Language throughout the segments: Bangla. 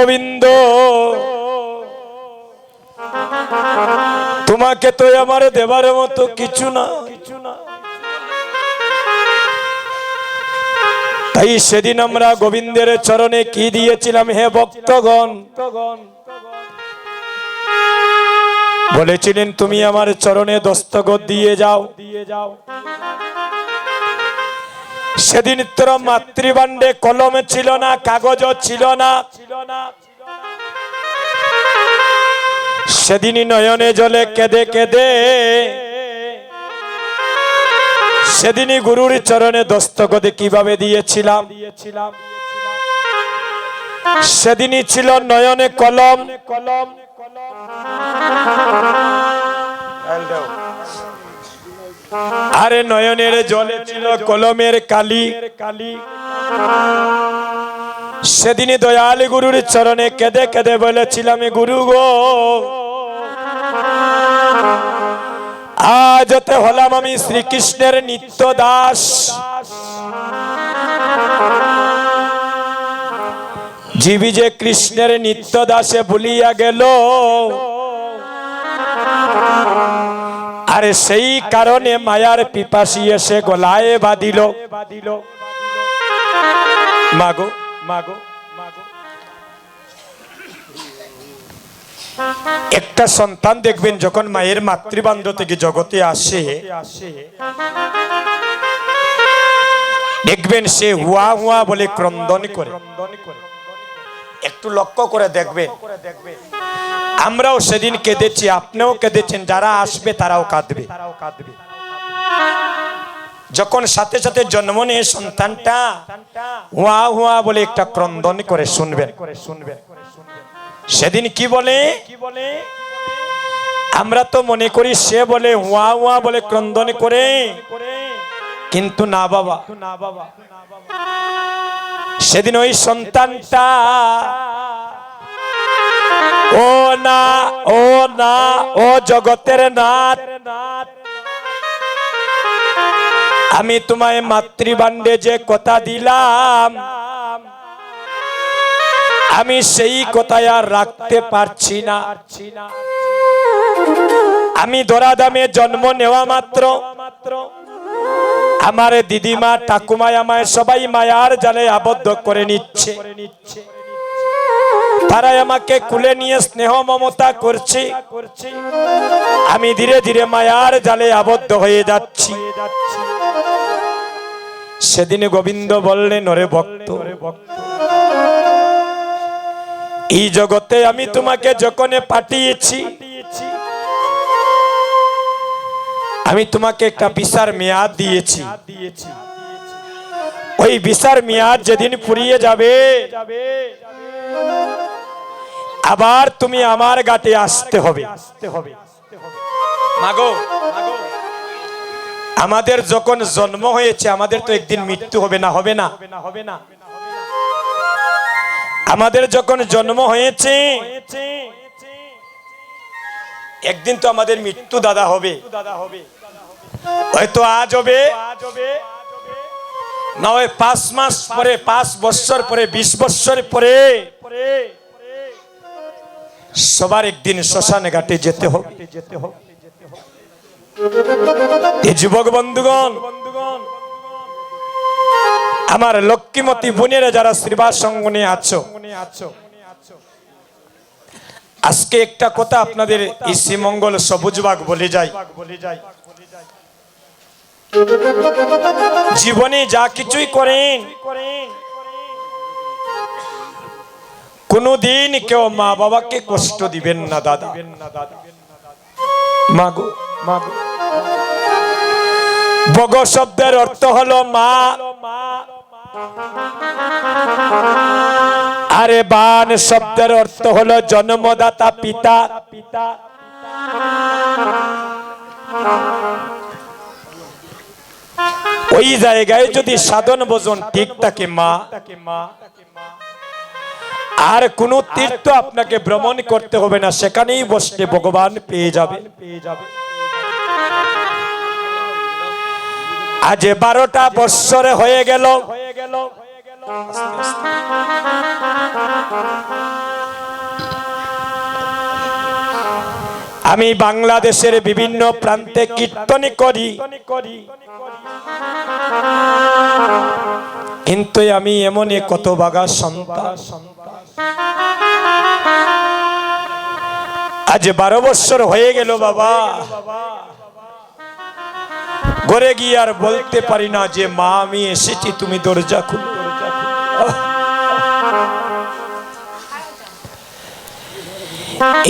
গোবিন্দ। তোমাকে তো আমার দেবার মতো কিছু না। তাই সেদিন আমরা গোবিন্দের চরণে কি দিয়েছিলাম হে ভক্তগণ? বলেছিলেন, তুমি আমার চরণে দস্তগত দিয়ে যাও দিয়ে যাও। সেদিন তোর মাতৃভাণ্ডে কলম ছিল না কাগজ ছিল না। ছিল না সেদিনই নয়নে জলে কেঁদে কেঁদে, সেদিনই গুরুর চরণে দস্তগতে কীভাবে দিয়েছিলাম। দিয়েছিলাম সেদিনই ছিল নয়নে কলম। কলম কলম আরে নয়নের জলে ছিল কলমের কালি। কালি সেদিনই দয়াল গুরুর চরণে কেঁদে কেঁদে বলেছিলাম গুরু গো। আজ হতে হলাম আমি শ্রীকৃষ্ণের নিত্য দাস। জীবী যে কৃষ্ণের নিত্য দাসে ভুলিয়া গেল। আরে সেই কারণে মায়ার পিপাসি এসে গলায় বাঁধিল। মাগো মাগো একটা সন্তান দেখবেন যখন মায়ের মাতৃবান্ধ থেকে জগতে আসে, দেখবেন সে হুয়া হুয়া বলে ক্রন্দন করে। একটু লক্ষ্য করে দেখবেন। আমরাও সেদিন কেঁদেছি আপনিও কেঁদেছেন, যারা আসবে তারাও কাঁদবে। যখন সাথে সাথে জন্ম নিয়ে সন্তানটা হুয়া হুয়া বলে একটা ক্রন্দন করে শুনবেন। সেদিন কি বলে? আমরা তো মনে করি সে বলে হুয়া হুয়া বলে ক্রন্দন করে, কিন্তু না বাবা না বাবা। সেদিন ওই সন্তানটা ও না ও না, ও জগতের নাথ। আমি তোমায় মাতৃবান্ডে যে কথা দিলাম, আমি সেই কথায় আর রাখতে পারছি না। আমি দরাদামে জন্ম নেওয়া মাত্র মাত্র। আমার দিদিমা ঠাকুমায় আমায় সবাই মায়ার জালে আবদ্ধ করে নিচ্ছে। তারা আমাকে কুলে নিয়ে স্নেহ মমতা করছে। আমি ধীরে ধীরে মায়ার জালে আবদ্ধ হয়ে যাচ্ছি। সেদিন গোবিন্দ বললেন, ওরে ভক্ত, এই জগতে আমি তোমাকে যখন পাঠিয়েছি, আমি তোমাকে একটা বিচার মেয়াদ দিয়েছি। ওই বিচার মেয়াদ যেদিন ফুরিয়ে যাবে আবার তুমি আমার গাটে আসতে হবে। মাগো। আমাদের যখন জন্ম হয়েছে আমাদের তো একদিন মৃত্যু হবে না হবে না। হবে না আমাদের যখন জন্ম হয়েছে একদিন তো আমাদের মৃত্যু দাদা হবে দাদা হবে। হয়তো আজ হবে। না হয় পাঁচ মাস পরে পাঁচ বছর পরে বিশ বছর পরে। সবার একদিন শ্মশানে ঘাটে যেতে হোক। যুবক বন্ধুগণ, আমার লক্ষ্মীমতী বোনেরা যারা শ্রীবাস সঙ্গনে আছো, আজকে একটা কথা আপনাদের এই শ্রীমঙ্গল সবুজবাগ বলে যাই। জীবনে যা কিছুই করেন কোনদিন কেউ মা বাবাকে কষ্ট দিবেন না, দাদা। বগ শব্দের অর্থ হলো মা। আরে বান শব্দের অর্থ হলো জন্মদাতা পিতা। পিতা ওই জায়গায় যদি সাধন ভোজন ঠিক থাকে মা মা। আর কোন তীর্থ আপনাকে ভ্রমণ করতে হবে না, সেখানেই বসতে ভগবান পেয়ে যাবে। পেয়ে যাবে আজ বারোটা বৎসরে হয়ে গেল। হয়ে গেল আমি বাংলাদেশের বিভিন্ন প্রান্তে কীর্তন করি। কিন্তু আমি এমন কত বাগা সন্তান। আজ বারো বছর হয়ে গেল বাবা। ঘরে গিয়ে আর বলতে পারি না যে, মা, আমি এসেছি, তুমি দরজা খুলো।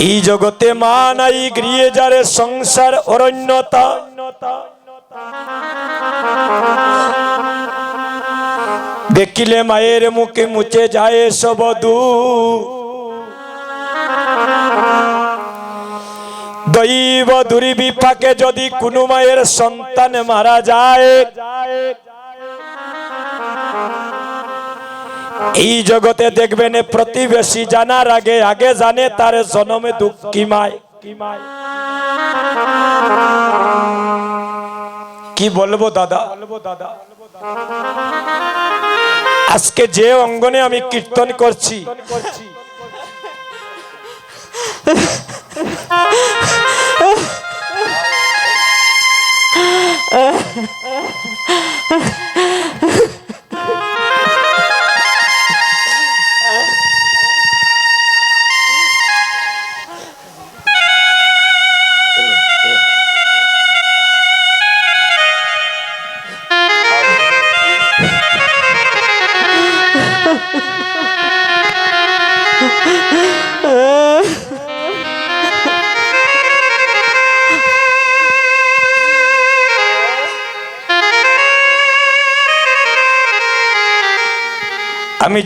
এই জগতে মা নাই, গৃহে যারে সংসার অরণ্যতা। দেখিলে মায়ের মুখে মুছে যায় সবদু দৈব দুর্বিপাকে যদি কোনো মায়ের সন্তান মারা যায়, এই জগতে দেখবেন প্রতিবেশী জানার আগে আগে জানে তার জনমে দুঃখী মায়। কি বলব দাদা বলব দাদা? আজকে যে অঙ্গনে আমি কীর্তন করছি।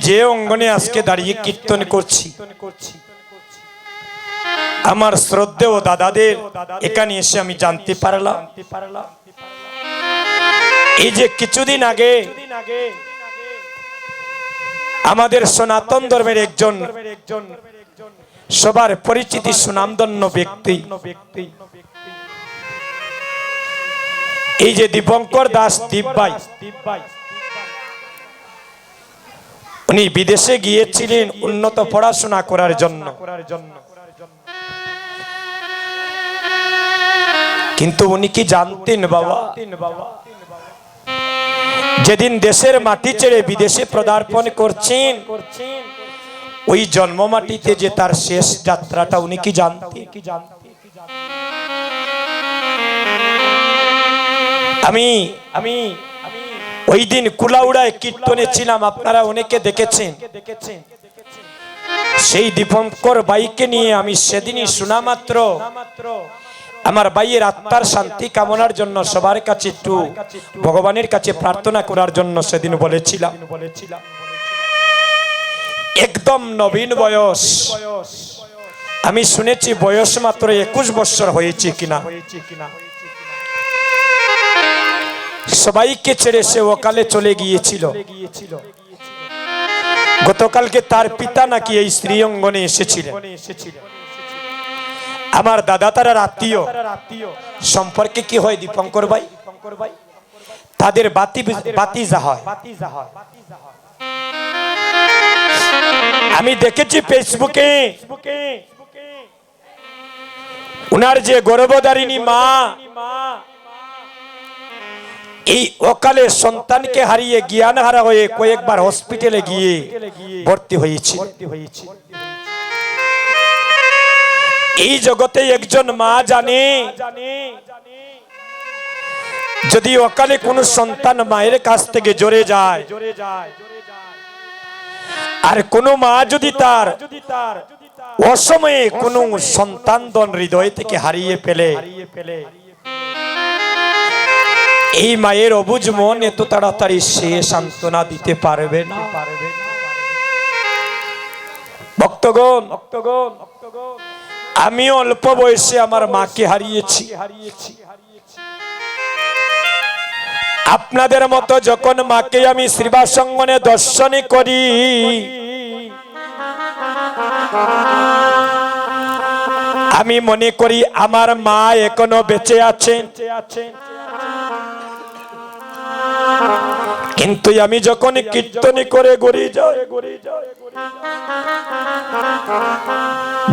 যে অঙ্গনে আজকে দাঁড়িয়ে কীর্তন করছি, আমার শ্রদ্ধেয় দাদাদের এখানে এসে আমি জানতে পারলাম। এই যে কিছুদিন আগে আমাদের সনাতন ধর্মের একজন সবার পরিচিতি সুনামধন্য ব্যক্তি, এই যে দীপঙ্কর দাস দীপ দীপবাই উনি বিদেশে গিয়েছিলেন উন্নত পড়াশোনা করার জন্য। কিন্তু উনি কি জানতেন বাবা? যেদিন দেশের মাটি ছেড়ে বিদেশে পদার্পণ করছেন, ওই জন্ম মাটিতে যে তার শেষ যাত্রাটা উনি কি জানতেন? আমি আমি ওই দিন কুলাউড়ায় কীর্তনে ছিলাম, আপনারা অনেকে দেখেছেন। সেই দীপঙ্কর বাইকে নিয়ে আমি সেদিনই শোনা মাত্র আমার বাইয়ের আত্মার শান্তি কামনার জন্য সবার কাছে একটু ভগবানের কাছে প্রার্থনা করার জন্য সেদিন বলেছিলাম। একদম নবীন বয়স। আমি শুনেছি বয়স মাত্র একুশ বছর হয়েছে কিনা। সবাইকে ছেড়ে সে ওকালে চলে গিয়েছিল। গতকালকে তার পিতা নাকি এই স্ত্রী অঙ্গনে এসেছিলেন। আমার দাদা, তারা আত্মীয়। সম্পর্কে কি হয় দীপঙ্কর ভাই? তাদের বাতি বাতি হয়। আমি দেখেছি ফেসবুকে। উনার যে গর্ভধারিণী মা এই অকালে সন্তানকে হারিয়ে জ্ঞান হারা হয়ে কয়েকবার হসপিটালে গিয়ে ভর্তি হয়েছে। এই জগতে একজন মা জানে, যদি অকালে কোনো সন্তান মায়ের কাছ থেকে জোরে যায়, আর কোনো মা যদি তার অসময়ে কোনো সন্তান দন হৃদয় থেকে হারিয়ে ফেলে এই মায়ের অবুজ মন এত তাড়াতাড়ি সে সান্ত্বনা দিতে পারবে না। ভক্তগণ ভক্তগণ আমি অল্প বয়সে আমার মাকে হারিয়েছি। হারিয়েছি আপনাদের মতো যখন মাকে আমি শ্রীবাসঙ্গনে দর্শনে করি, আমি মনে করি আমার মা এখনও বেঁচে আছেন। কিন্তু আমি যখন কীর্তনী করে গড়ি যাই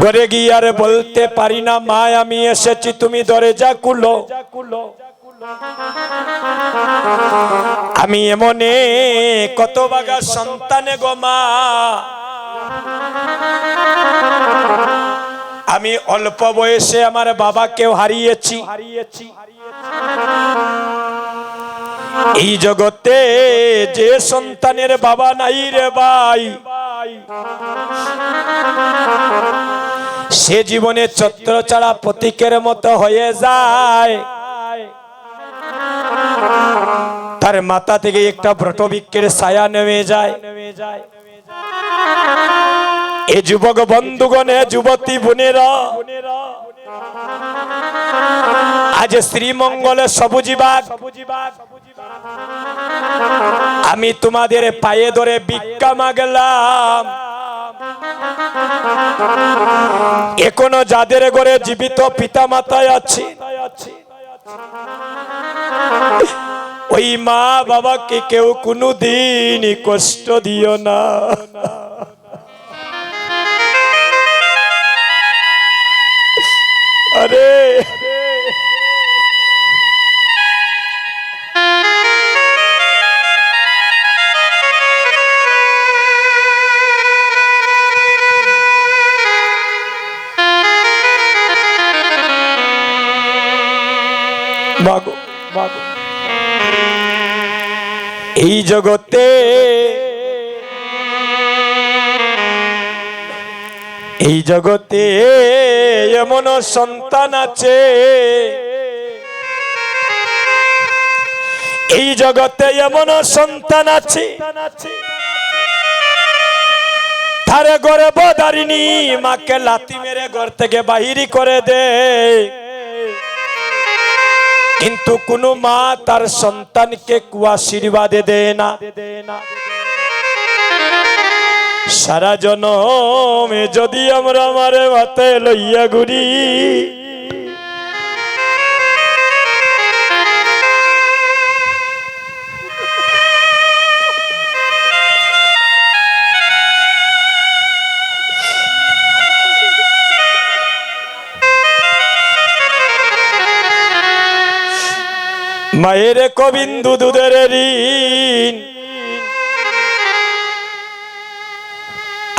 ঘরে গিয়ে আর বলতে পারি না, মা, আমি এসেছি, তুমি দরজা কুলো আমি এমনে কত বাগা সন্তানে গো মা। আমি অল্প বয়সে আমার বাবাকেও হারিয়েছি হারিয়েছি। এই জগতে যে সন্তানের বাবা নাই রে ভাই, সে জীবনে ছত্র ছাড়া প্রতীকের মতো হয়ে যায়। তার মাথা থেকে একটা ব্রতবিক্ষের ছায়া নেমে যায়। এ যুবক বন্ধুগণে যুবতী বোনেরা, আজ শ্রীমঙ্গলে সবুজিবাগ সবুজিবাগ আমি তোমাদের পায়ে ধরে ভিক্ষা মাগলাম। এখনও যাদের ঘরে জীবিত পিতা মাতায় আছে। ওই মা বাবাকে কেউ কোনোদিন কষ্ট দিও না। মাগো মাগো এই জগতে এই জগতে এমন সন্তান আছে। এই জগতে এমন সন্তান আছে। তারে গর্ব দারিনি মাকে লাতি মেরে ঘর থেকে বাহিরি করে দেয়। কিন্তু কোন মা তার সন্তানকে কুয়াশীর্বাদে দেয় না। সারা জনমে যদি আমরা আমার মাথায় লইয়া ঘুরি মায়ের কবিন্দু দুধের ঋণ।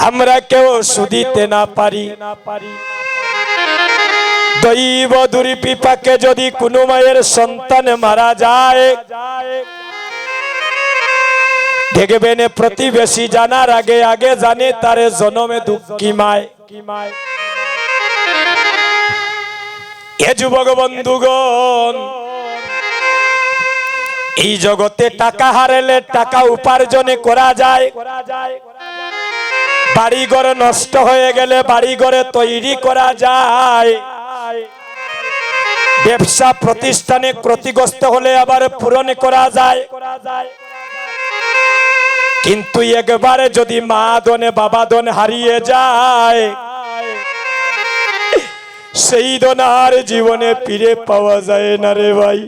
আমরা কেউ সুদিতে না পারি। না পারি দৈব দুরিপিপাকে যদি কোনো মায়ের সন্তান মারা যায়, দেখবেন প্রতিবেশী জানার আগে আগে জানে তারে জনমে দুঃখী মায়। এ যুবক বন্ধুগণ এই জগতে টাকা হারালে টাকা উপার্জনে করা যায়। বাড়ি ঘরে নষ্ট হয়ে গেলে বাড়ি ঘরে তৈরি করা যায়। ব্যবসা প্রতিষ্ঠানে ক্ষতিগ্রস্ত হলে আবার পূরণ করা যায়। কিন্তু একবারে যদি মা দনে বাবা দন হারিয়ে যায়, সেই দন আর জীবনে ফিরে পাওয়া যায় না রে ভাই।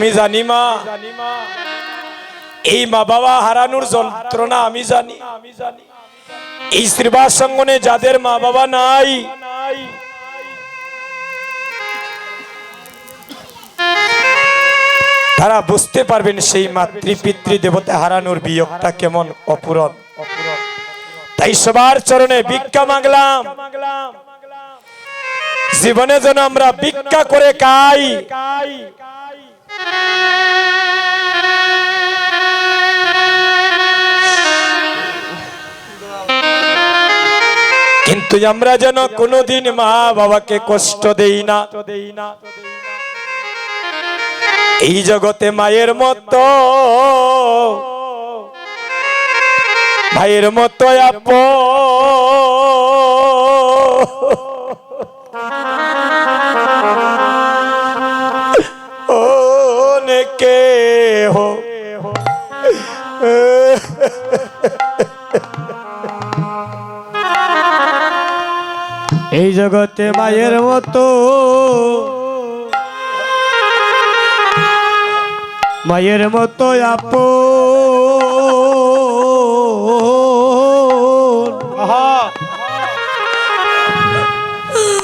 আমি জানি মা। এই মা বাবা হারানোর যন্ত্রণা আমি জানি। এই শ্রীবাস সঙ্গনে যাদের মা বাবা নাই, তারা বুঝতে পারবেন সেই মাতৃ পিতৃ দেবতা হারানোর বিয়োগটা কেমন অপূরণ। তাই সবার চরণে ভিক্ষা মাগলাম। জীবনে যেন আমরা ভিক্ষা করে খাই কিন্তু আমরা যেন কোনোদিন মা বাবাকে কষ্ট দেই না। এই জগতে মায়ের মতো ভাইয়ের মতো আপ এই জগতে মায়ের মতো। মায়ের মতো আপ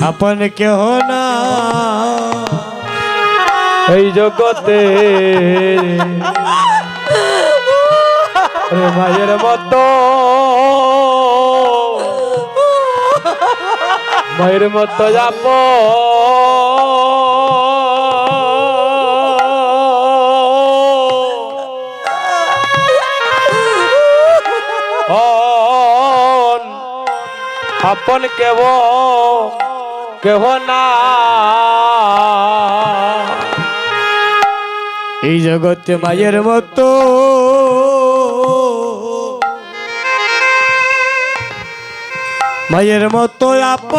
আপন কেহ না। এই জগতে। মায়ের মতো। মায়ের মতো যাব আপন কেব কেহ না। এই জগতে মায়ের মতো। মায়ের মতো আপ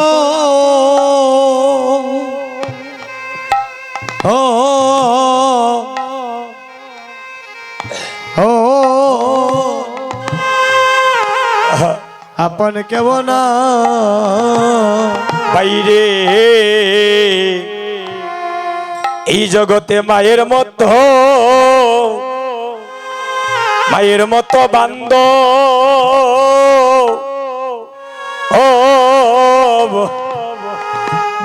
আপন কেব না বাইরে এই জগতে মায়ের মতো মায়ের মতো বান্দ ও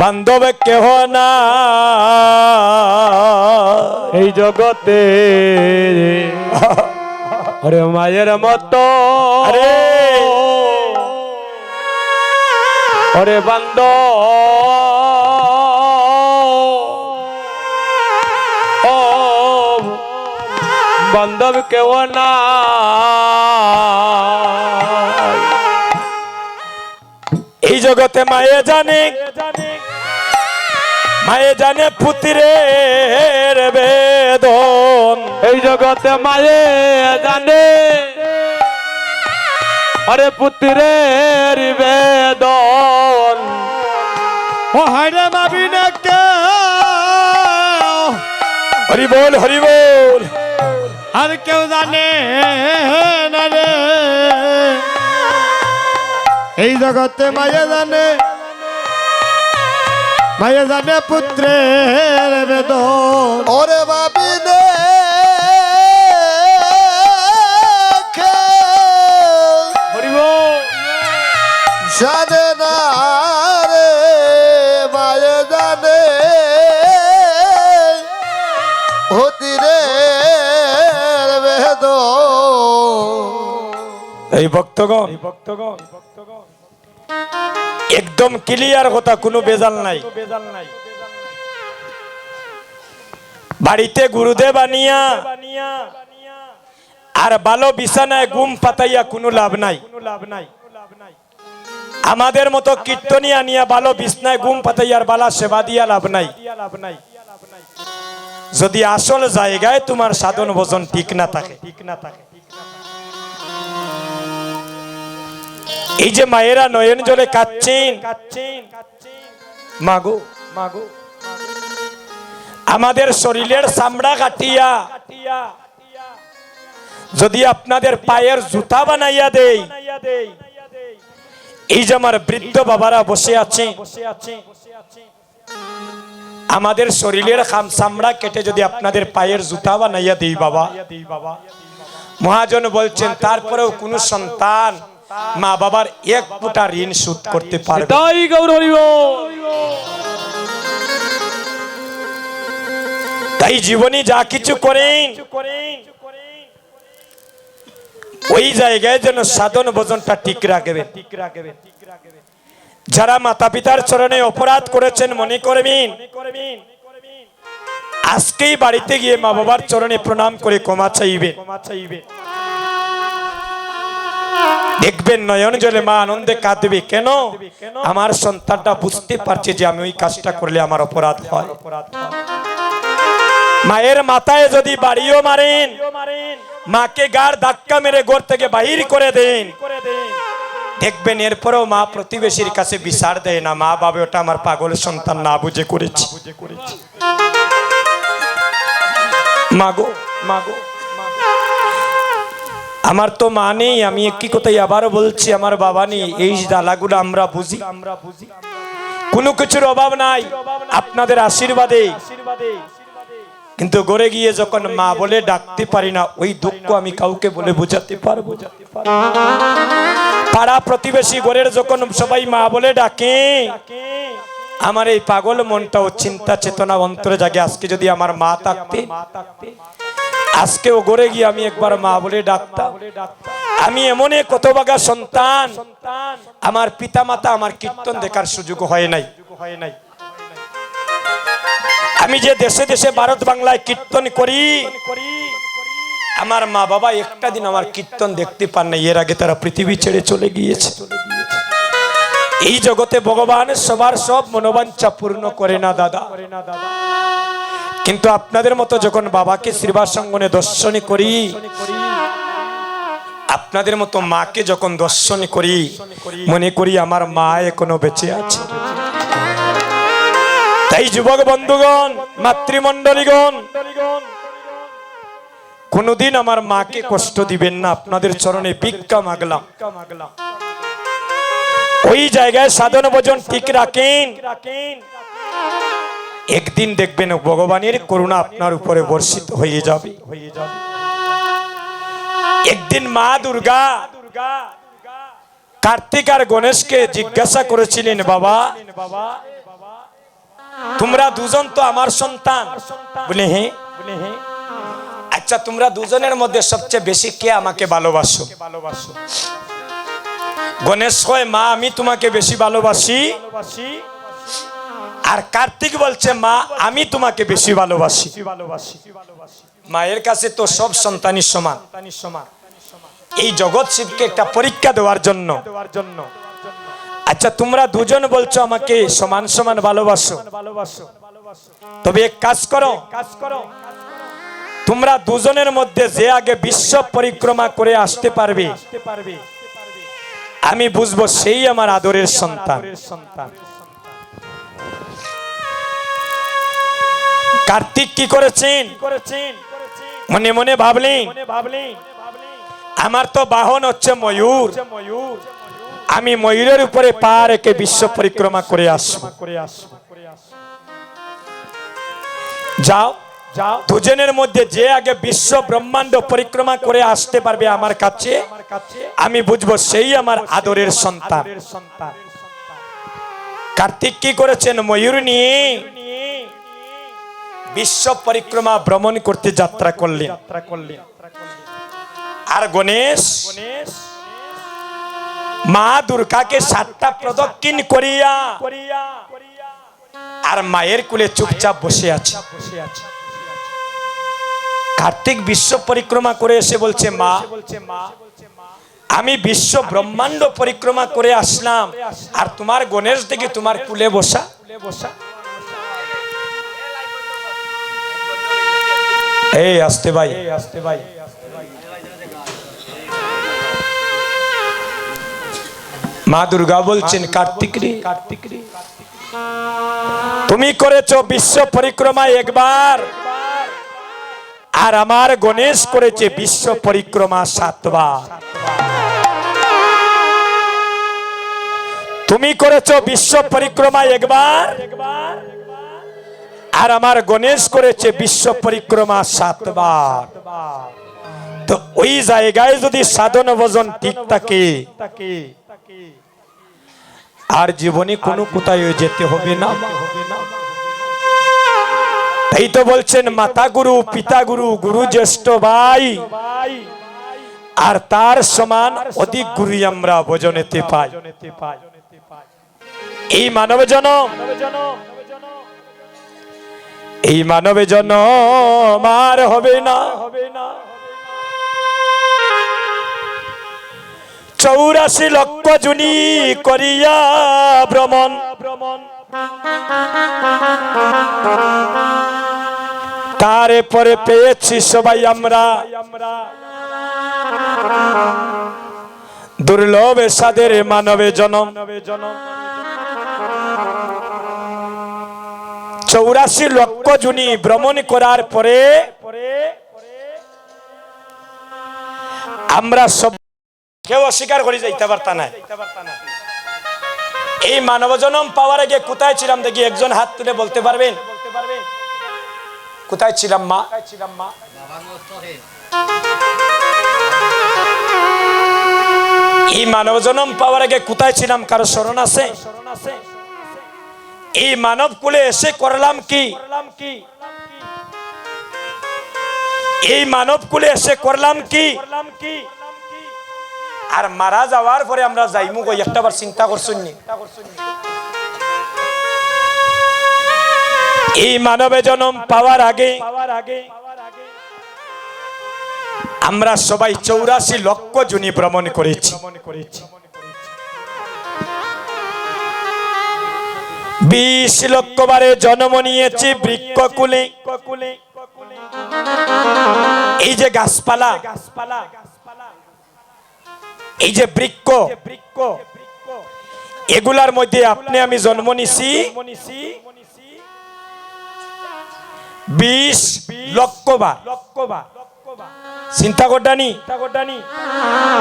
বান্ধব কেহ না। এই জগতে আরে মায়ের মতো। আরে। ওরে বান্দ বান্ধব কেউ না। জগতে মায়ে জানে। মায়ে জানে পুত্রের বেদন। এই জগতে মায়ে জানে। আরে পুত্রের বেদন। ও হাইরে মাবি না কে হরি বল হরি বল। আর কেউ জানে। এই জগতে মায়ে জানে মায়ে জানে পুত্রের বেদন। ওরে বাবি হরিব জানে না রে মায়ে জানে। হতিরে বেদ এই ভক্তগণ ভক্তগণ। একদম ক্লিয়ার কথা, কোনো বেজাল নাই। বাড়িতে গুরুদেব আনিয়া, আর ভালো বিছানায় গুম পাতাইয়া কোনো লাভ নাই। আমাদের মতো কীর্তনী আনিয়া ভালো বিছনায় গুম পাতাইয়ার বালা সেবা দিয়া লাভ নাই। যদি আসল জায়গায় তোমার সাধন ভোজন ঠিক না থাকে ঠিক না থাকে। এই যে মায়েরা নয়ন জলে কাচ্ছেন মাগো মাগো। আমাদের শরীরের চামড়া কাটিয়া, যদি আপনাদের পায়ের জুতা বানাইয়া দেই, এই যে আমার বৃদ্ধ বাবারা বসে আছে আমাদের শরীরের খাম চামড়া কেটে যদি আপনাদের পায়ের জুতা বানাইয়া দিই বাবা। মহাজন বলছেন, তারপরেও কোন সন্তান মা বাবার এক ফুটা ঋণ শোধ করতে পারবে। তাই গৌর হরিব তাই জীবনে যা কিছু করেন ওই জায়গায় যেন সাধন ভোজনটা ঠিক রাখবেন যারা মাতা পিতার চরণে অপরাধ করেছেন মনে করবেন আজকেই বাড়িতে গিয়ে মা বাবার চরণে প্রণাম করে ক্ষমা চাইবে। দেখবেন নয়ন জলে মা আনন্দে কাঁদবে। কেন? আমার সন্তানটা বুঝতে পারছে যে আমি ওই কাজটা করলে আমার অপরাধ হয়। মায়ের মাথায় যদি বাড়িও মারেন, মাকে গার ধাক্কা মেরে ঘর থেকে বাহির করে দেন। দেখবেন এরপরেও মা প্রতিবেশীর কাছে বিচার দেয় না, মা বাবা ওটা আমার পাগল সন্তান না বুঝে করেছি। মাগো মাগো আমার তো মা নেই, আমি একই কথাই আবারও বলছি, আমার বাবা নেই, এই জ্বালাগুলো আমরা বুঝি। আমরা বুঝি কোনো কিছুর অভাব নাই, আপনাদের আশীর্বাদে। কিন্তু গড়ে গিয়ে যখন মা বলে ডাকতে পারি না, ওই দুঃখ আমি কাউকে বলে বোঝাতে পারব। পাড়া প্রতিবেশী গড়ের যখন সবাই মা বলে ডাকে, আমার এই পাগল মনটা ও চিন্তা চেতনা অন্তরে জাগে, আজকে যদি আমার মা থাকতে মা থাকতে আজকেও গড়ে গিয়ে আমি একবার মা বলে ডাকতাম। আমি এমন কত বাগা সন্তান, আমার পিতা মাতা আমার কীর্তন দেখার সুযোগ হয় নাই। হয় নাই আমি যে দেশে দেশে ভারত বাংলায় কীর্তন করি, আমার মা বাবা একটা দিন আমার কীর্তন দেখতে পান না এর আগে তারা পৃথিবী ছেড়ে চলে গিয়েছে। এই জগতে ভগবান সবার সব মনোবাঞ্ছা পূর্ণ করে না, দাদা। কিন্তু আপনাদের মতো যখন বাবাকে শ্রীবাস সঙ্গনে দর্শনী করি, আপনাদের মতো মাকে যখন দর্শন করি, মনে করি আমার মা এখনও বেঁচে আছে। তাই যুবক বন্ধুগণ, মাতৃমণ্ডলীগণ, কোনদিন আমার মাকে কষ্ট দিবেন না, আপনাদের চরণে ভিক্ষা মাগলাম। ওই জায়গায় সাধন ভোজন ঠিক রাখেন রাখেন। একদিন দেখবেন ভগবানের করুণা আপনার উপরে বর্ষিত হয়ে যাবে। একদিন মা দুর্গা কার্তিক আর গণেশকে জিজ্ঞাসা করেছিলেন, বাবা, তোমরা দুজন তো আমার সন্তান। হ্যাঁ। আচ্ছা তোমরা দুজনের মধ্যে সবচেয়ে বেশি কে আমাকে ভালোবাসো? ভালোবাসো গণেশ হয় মা, আমি তোমাকে বেশি ভালোবাসি আর কার্তিক বলছে, মা, আমি তোমাকে বেশি ভালোবাসি। মায়ের কাছে তো সব সন্তানই সমান। এই জগৎ শিবকে একটা পরীক্ষা দেওয়ার জন্য। দেওয়ার জন্য আচ্ছা তোমরা দুজন বলছো আমাকে সমান সমান ভালোবাসো। ভালোবাসো তবে এক কাজ করো। কাজ করো তোমরা দুজনের মধ্যে যে আগে বিশ্ব পরিক্রমা করে আসতে পারবে, আমি বুঝব সেই আমার আদরের সন্তান সন্তান। কার্তিক কি করেছেন? মনে মনে ভাবলেন আমার তো বাহন হচ্ছে ময়ূর। আমি ময়ূরের উপরে পা রেখে বিশ্ব পরিক্রমা করে আসব। যাও যাও। দুজনের মধ্যে যে আগে বিশ্ব ব্রহ্মাণ্ড পরিক্রমা করে আসতে পারবে আমার কাছে আমি বুঝব সেই আমার আদরের সন্তান। কার্তিক কি করেছেন? ময়ূর নিয়ে বিশ্ব পরিক্রমা ভ্রমণ করতে যাত্রা করলেন। আর গণেশ, মা দুর্গাকে সাতটা প্রদক্ষিণ করিয়া আর মায়ের কুলে চুপচাপ বসে আছে। কার্তিক বিশ্ব পরিক্রমা করে এসে বলছে, মা, আমি বিশ্ব ব্রহ্মাণ্ড পরিক্রমা করে আসলাম। আর তোমার গণেশ দেখি তোমার কুলে বসা। এই আসতে ভাই। আসতে ভাই। মা দুর্গা বলছেন কার্তিক রে। কার্তিক রে। তুমি করেছ বিশ্ব পরিক্রমা একবার। আর আমার গণেশ করেছে বিশ্ব পরিক্রমা সাতবার। তুমি করেছ বিশ্ব পরিক্রমা একবার। আর আমার গণেশ করেছে বিশ্ব পরিক্রমা সাতবার। তো ওই জায়গায় যদি সাধন ভজন ঠিক থাকে, আর জীবনে কোনো কোথায় যেতে হবে না। তাই তো বলছেন, মাতা গুরু, পিতা গুরু গুরু জ্যেষ্ঠ ভাই, আর তার সমান অধিক গুরু আমরা ভজনেতে পাই। এই মানব জনম এই মানবে জনম আর হবে না। চৌরাশি লক্ষ জুনি করিয়া ভ্রমণ। ভ্রমণ তারে পরে পেয়েছি সবাই আমরা। দুর্লভ সাদের মানবে জনম জনম। চৌরাশি লক্ষ জুনি ভ্রমণ করার পরে আমরা সব কেউ অস্বীকার করে যাইতে পারতা না এই মানব জনম পাওয়ার আগে কোথায় ছিলাম দেখি একজন হাত তুলে বলতে পারবেন? কোথায় ছিলাম মা? এই মানব জনম পাওয়ার আগে কোথায় ছিলাম? কারও স্মরণ আছে? এই মানব কুলে এসে করলাম কি? এই মানব কুলে এসে করলাম কি? আর মারা যাওয়ার পরে আমরা যাইমু কই একটা বার চিন্তা করছুন এই মানবে জন্ম পাওয়ার আগে আমরা সবাই চৌরাশি লক্ষ জুনি ভ্রমণ করেছি। বিশ লক্ষ বারে জন্ম নিয়েছি বৃক্ষকুলে। এই যে গাছপালা গাছপালা এই যে বৃক্ষ বৃক্ষ এগুলার মধ্যে আপনি আমি জন্ম নিছি বিশ লক্ষ বার চিন্তা করডানি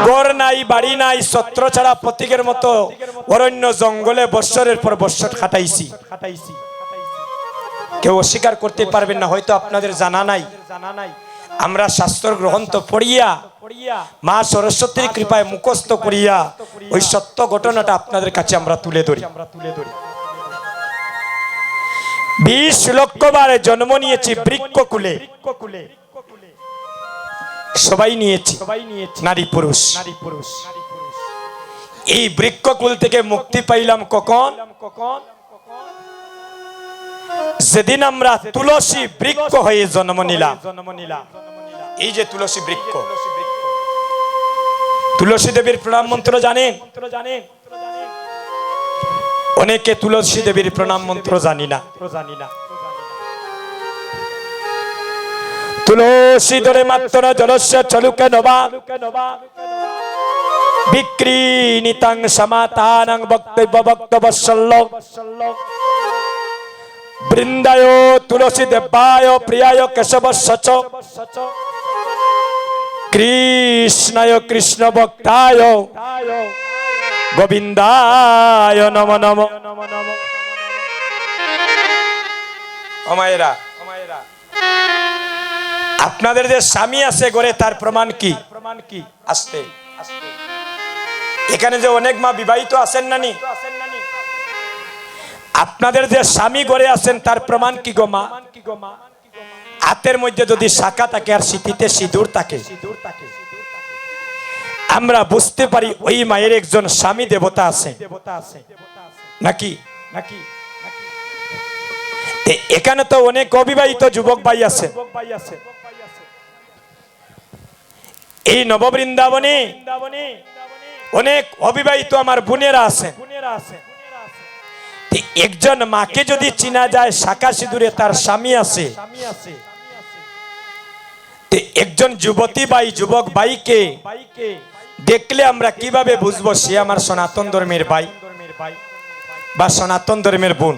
গড় নাই, বাড়ি নাই, ছত্র ছাড়া প্রতীকের মতো অরণ্য জঙ্গলে বৎসরের পর বৎসর খাটাইছি। কেউ অস্বীকার করতে পারবেন না, হয়তো আপনাদের জানা নাই। জানা নাই আমরা শাস্ত্র গ্রহণ তো পড়িয়া, মা সরস্বতীর কৃপায় মুখস্থ করিয়া, ওই সত্য ঘটনাটা আপনাদের কাছে আমরা তুলে ধরি। বিশ লক্ষ বারে জন্ম নিয়েছি বৃক্ষকুলে সবাই নিয়েছি। নারী পুরুষ। নারী পুরুষ। এই বৃক্ষকুল থেকে মুক্তি পাইলাম কখন? কখন? সেদিন আমরা তুলসী বৃক্ষ হয়ে জন্ম নিলাম। জন্ম নিলাম। এই যে তুলসী বৃক্ষ। তুলসী দেবীর প্রণাম মন্ত্র জানেন? জানেন? অনেকে তুলসী দেবীর প্রণাম মন্ত্র জানি না। জানি না। তুলসী ধরে মাত্র জলস্য চলুকে নবা বিক্রিনিতাং সমাতানাং বক্তব্য বক্তবৎসল্য বৃন্দায় তুলসী দেবায় প্রিয়ায় কেশব সচ কৃষ্ণায় কৃষ্ণ ভক্তায় গোবিন্দায় নম নম অমায়েরা আপনাদের যে স্বামী আছে গড়ে, তার প্রমাণ কি? প্রমাণ কি? আসতে এখানে যে অনেক মা বিবাহিত আছেন নানি? আপনাদের যে স্বামী গড়ে আছেন, তার প্রমাণ কি গো মা? হাতের মধ্যে যদি শাখা থাকে আর স্মৃতিতে সিঁদুর থাকে, আমরা বুঝতে পারি ওই মায়ের একজন স্বামী দেবতা আছে। নাকি? নাকি এখানে তো অনেক অবিবাহিত যুবক ভাই আছে এই নববৃন্দাবনে অনেক অবিবাহিত আমার বোনেরা আছে তে একজন মাকে যদি চিনা যায়, শাখা সিঁদুরে তার স্বামী আছে। একজন যুবতী বাই, যুবক বাইকে দেখলে আমরা কীভাবে বুঝব সে আমার সনাতন ধর্মের ভাই বা সনাতন ধর্মের বোন?